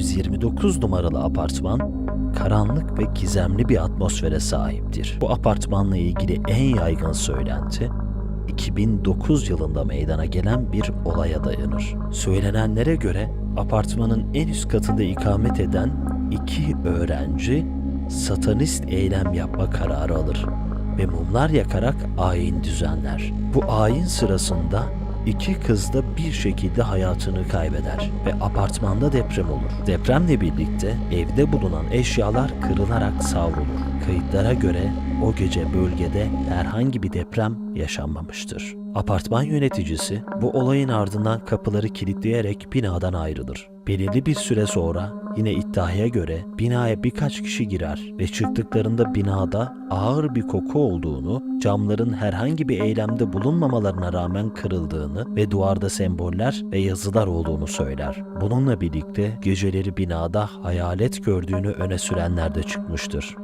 129 numaralı apartman karanlık ve gizemli bir atmosfere sahiptir. Bu apartmanla ilgili en yaygın söylenti 2009 yılında meydana gelen bir olaya dayanır. Söylenenlere göre apartmanın en üst katında ikamet eden iki öğrenci satanist eylem yapma kararı alır ve mumlar yakarak ayin düzenler. Bu ayin sırasında iki kız da bir şekilde hayatını kaybeder ve apartmanda deprem olur. Depremle birlikte evde bulunan eşyalar kırılarak savrulur. Kayıtlara göre o gece bölgede herhangi bir deprem yaşanmamıştır. Apartman yöneticisi bu olayın ardından kapıları kilitleyerek binadan ayrılır. Belirli bir süre sonra yine iddiaya göre binaya birkaç kişi girer ve çıktıklarında binada ağır bir koku olduğunu, camların herhangi bir eylemde bulunmamalarına rağmen kırıldığını ve duvarda semboller ve yazılar olduğunu söyler. Bununla birlikte geceleri binada hayalet gördüğünü öne sürenler de çıkmıştır.